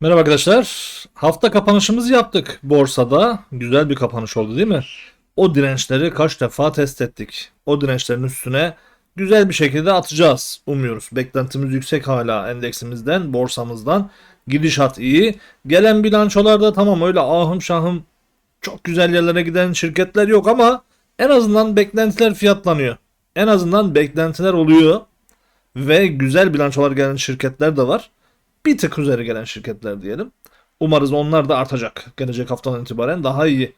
Merhaba arkadaşlar. Hafta kapanışımızı yaptık borsada. Güzel bir kapanış oldu değil mi? O dirençleri kaç defa test ettik. O dirençlerin üstüne güzel bir şekilde atacağız umuyoruz. Beklentimiz yüksek hala endeksimizden, borsamızdan. Gidişat iyi. Gelen bilançolarda tamam öyle ahım şahım çok güzel yerlere giden şirketler yok ama en azından beklentiler fiyatlanıyor. En azından beklentiler oluyor ve güzel bilançolar gelen şirketler de var. Bir tık üzeri gelen şirketler diyelim. Umarız onlar da artacak. Gelecek haftadan itibaren daha iyi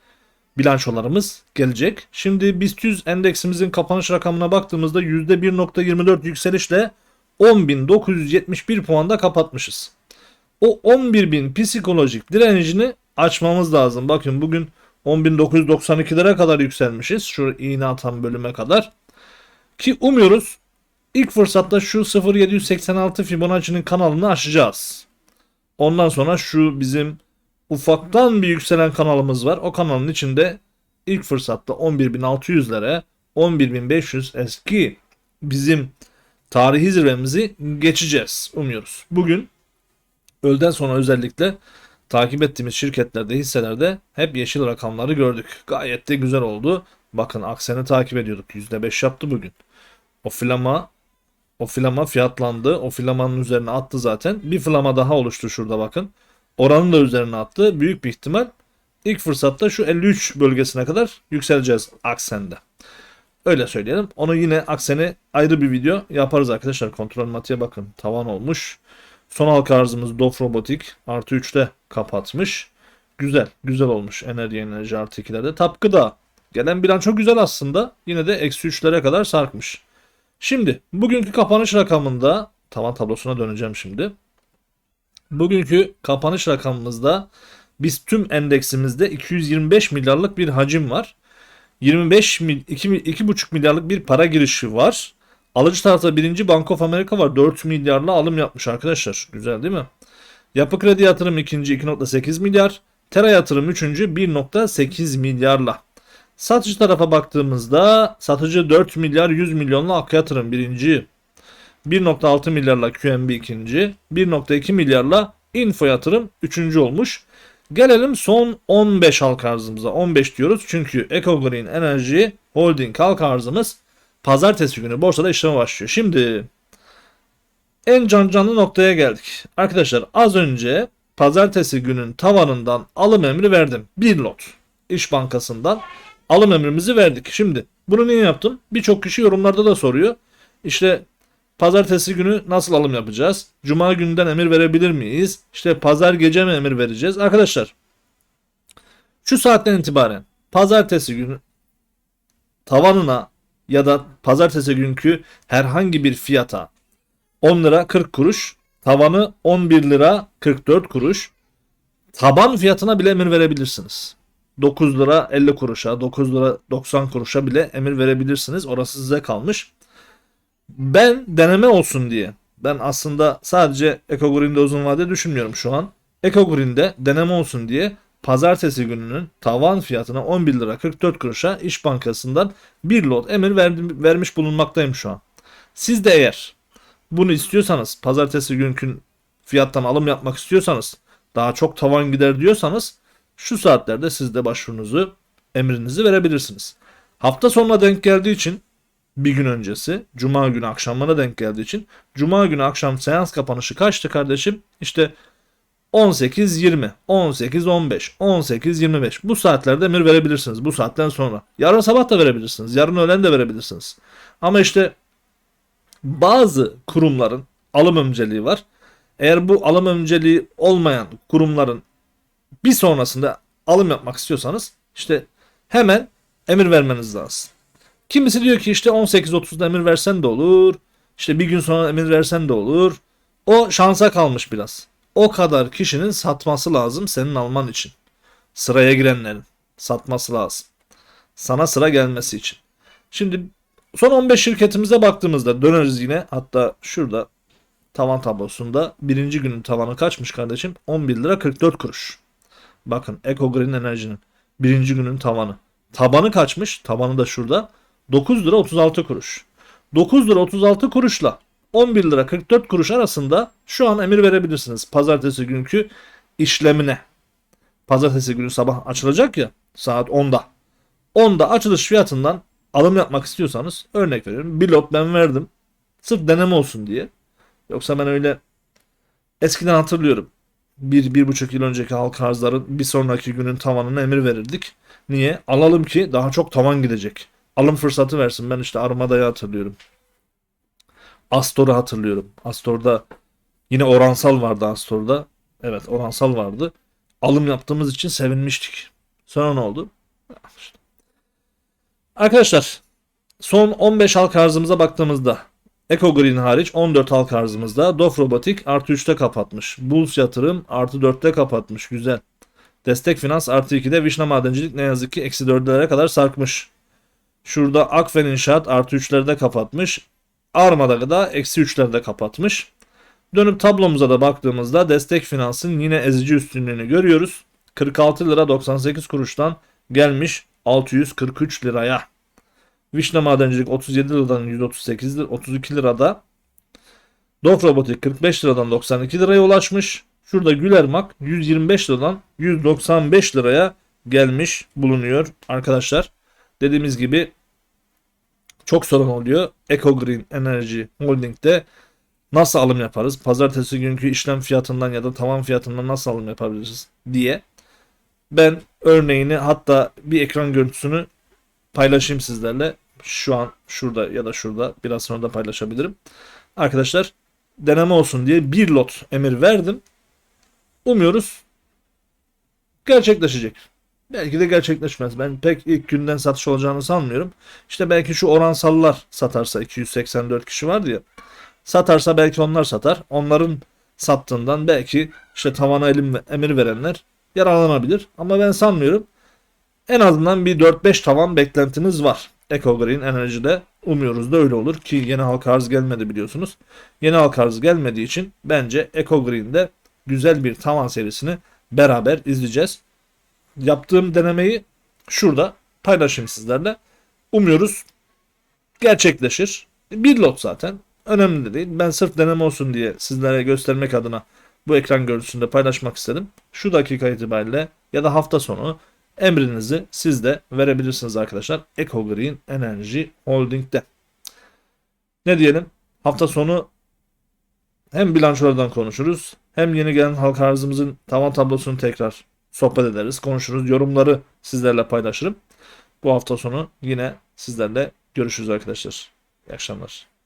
bilançolarımız gelecek. Şimdi BIST 100 endeksimizin kapanış rakamına baktığımızda %1.24 yükselişle 10.971 puanda kapatmışız. O 11.000 psikolojik direncini açmamız lazım. Bakın bugün 10.992'lere kadar yükselmişiz. Şu iğne atan bölüme kadar. Ki umuyoruz ilk fırsatta şu 0786 Fibonacci'nin kanalını aşacağız. Ondan sonra şu bizim ufaktan bir yükselen kanalımız var. O kanalın içinde ilk fırsatta 11.600'lere 11.500 eski bizim tarihi zirvemizi geçeceğiz umuyoruz. Bugün öğleden sonra özellikle takip ettiğimiz şirketlerde, hisselerde hep yeşil rakamları gördük. Gayet de güzel oldu. Bakın Aksen'i takip ediyorduk. %5 yaptı bugün. O flama o flama fiyatlandı. O flamanın üzerine attı zaten. Bir flama daha oluştu şurada bakın. Oranın da üzerine attı. Büyük bir ihtimal ilk fırsatta şu 53 bölgesine kadar yükseleceğiz Aksen'de. Öyle söyleyelim. Onu yine Aksen'i ayrı bir video yaparız arkadaşlar. Kontrol matiğe bakın. Tavan olmuş. Son halka arzımız Dof Robotik artı 3'te kapatmış. Güzel. Güzel olmuş. Enerji enerji artı 2'lerde. Tapkı da gelen bilanço güzel aslında. Yine de eksi 3'lere kadar sarkmış. Şimdi bugünkü kapanış rakamında tavan tablosuna döneceğim şimdi. Bugünkü kapanış rakamımızda biz tüm endeksimizde 225 milyarlık bir hacim var. 25 mil, 2, 2,5 milyarlık bir para girişi var. Alıcı tarafta birinci Bank of America var. 4 milyarla alım yapmış arkadaşlar. Güzel değil mi? Yapı kredi yatırım ikinci 2.8 milyar. Tera yatırım üçüncü 1.8 milyarla. Satıcı tarafa baktığımızda satıcı 4 milyar 100 milyonla Ak Yatırım birinci. 1.6 milyarla QNB ikinci. 1.2 milyarla Info Yatırım üçüncü olmuş. Gelelim son 15 halka arzımıza. 15 diyoruz çünkü Eco Green Energy Holding halka arzımız pazartesi günü borsada işleme başlıyor. Şimdi en can canlı noktaya geldik. Arkadaşlar az önce pazartesi günün tavanından alım emri verdim. Bir lot. İş Bankası'ndan alım emrimizi verdik. Şimdi bunu niye yaptım? Birçok kişi yorumlarda da soruyor. İşte pazartesi günü nasıl alım yapacağız? Cuma günden emir verebilir miyiz? İşte pazar gece mi emir vereceğiz? Arkadaşlar şu saatten itibaren pazartesi günü tavanına ya da pazartesi günkü herhangi bir fiyata 10 lira 40 kuruş, tavanı 11 lira 44 kuruş, taban fiyatına bile emir verebilirsiniz. 9 lira 50 kuruşa, 9 lira 90 kuruşa bile emir verebilirsiniz. Orası size kalmış. Ben deneme olsun diye. Ben aslında sadece EcoGreen'de uzun vade düşünmüyorum şu an. EcoGreen'de deneme olsun diye pazartesi gününün tavan fiyatına 11 lira 44 kuruşa İş Bankası'ndan bir lot emir verdim, vermiş bulunmaktayım şu an. Siz de eğer bunu istiyorsanız pazartesi günkü fiyattan alım yapmak istiyorsanız daha çok tavan gider diyorsanız şu saatlerde siz de başvurunuzu emrinizi verebilirsiniz. Hafta sonuna denk geldiği için bir gün öncesi Cuma günü akşamına denk geldiği için Cuma günü akşam seans kapanışı kaçtı kardeşim? İşte 18-20, 18-15, 18-25 bu saatlerde emir verebilirsiniz bu saatten sonra. Yarın sabah da verebilirsiniz. Yarın öğlen de verebilirsiniz. Ama işte bazı kurumların alım önceliği var. Eğer bu alım önceliği olmayan kurumların bir sonrasında alım yapmak istiyorsanız işte hemen emir vermeniz lazım. Kimisi diyor ki işte 18.30'da emir versen de olur. İşte bir gün sonra emir versen de olur. O şansa kalmış biraz. O kadar kişinin satması lazım senin alman için. Sıraya girenlerin satması lazım. Sana sıra gelmesi için. Şimdi son 15 şirketimize baktığımızda döneriz yine. Hatta şurada tavan tablosunda birinci günün tavanı kaçmış kardeşim? 11 lira 44 kuruş. Bakın Eco Green Enerji'nin birinci günün tavanı. Tabanı kaçmış? Tabanı da şurada. 9 lira 36 kuruş. 9 lira 36 kuruşla 11 lira 44 kuruş arasında şu an emir verebilirsiniz. Pazartesi günkü işlemine. Pazartesi günü sabah açılacak ya saat 10'da. 10'da açılış fiyatından alım yapmak istiyorsanız örnek veriyorum. Bir lot ben verdim. Sırf deneme olsun diye. Yoksa ben öyle eskiden hatırlıyorum. Bir, bir buçuk yıl önceki halk arzların bir sonraki günün tavanına emir verirdik. Niye? Alalım ki daha çok tavan gidecek. Alım fırsatı versin. Ben işte Armada'yı hatırlıyorum. Astor'u hatırlıyorum. Astor'da yine oransal vardı Astor'da. Evet oransal vardı. Alım yaptığımız için sevinmiştik. Sonra ne oldu? Arkadaşlar son 15 halka arzımıza baktığımızda Eco Green hariç 14 halka arzımızda Dof Robotik artı 3'te kapatmış. Bulls Yatırım artı 4'te kapatmış. Güzel. Destek Finans artı 2'de Vişne Madencilik ne yazık ki eksi 4'lere kadar sarkmış. Şurada Akfen İnşaat artı 3'lerde kapatmış. Armada da eksi 3'lerde kapatmış. Dönüp tablomuza da baktığımızda destek finansın yine ezici üstünlüğünü görüyoruz. 46 lira 98 kuruştan gelmiş 643 liraya. Vişne Madencilik 37 liradan 138 lira, 32 lirada. Dof Robotik 45 liradan 92 liraya ulaşmış. Şurada Gülermak 125 liradan 195 liraya gelmiş bulunuyor arkadaşlar. Dediğimiz gibi çok sorun oluyor. Eco Green Energy Holding'de nasıl alım yaparız? Pazartesi günkü işlem fiyatından ya da tavan fiyatından nasıl alım yapabiliriz diye. Ben örneğini hatta bir ekran görüntüsünü paylaşayım sizlerle. Şu an şurada ya da şurada biraz sonra da paylaşabilirim. Arkadaşlar deneme olsun diye bir lot emir verdim. Umuyoruz gerçekleşecek. Belki de gerçekleşmez. Ben pek ilk günden satış olacağını sanmıyorum. İşte belki şu oransallar satarsa 284 kişi vardı ya. Satarsa belki onlar satar. Onların sattığından belki işte tavana elim emir verenler yararlanabilir. Ama ben sanmıyorum. En azından bir 4-5 tavan beklentiniz var. Eco Green Enerji'de umuyoruz da öyle olur ki yeni halka arz gelmedi biliyorsunuz. Yeni halka arz gelmediği için bence Eco Green'de güzel bir tavan serisini beraber izleyeceğiz. Yaptığım denemeyi şurada paylaşayım sizlerle. Umuyoruz gerçekleşir. Bir lot zaten. Önemli de değil. Ben sırf deneme olsun diye sizlere göstermek adına bu ekran görüntüsünde paylaşmak istedim. Şu dakika itibariyle ya da hafta sonu emrinizi siz de verebilirsiniz arkadaşlar. Eco Green Energy Holding'de. Ne diyelim? Hafta sonu hem bilançolardan konuşuruz hem yeni gelen halka arzımızın tavan tablosunu tekrar sohbet ederiz, konuşuruz. Yorumları sizlerle paylaşırım. Bu hafta sonu yine sizlerle görüşürüz arkadaşlar. İyi akşamlar.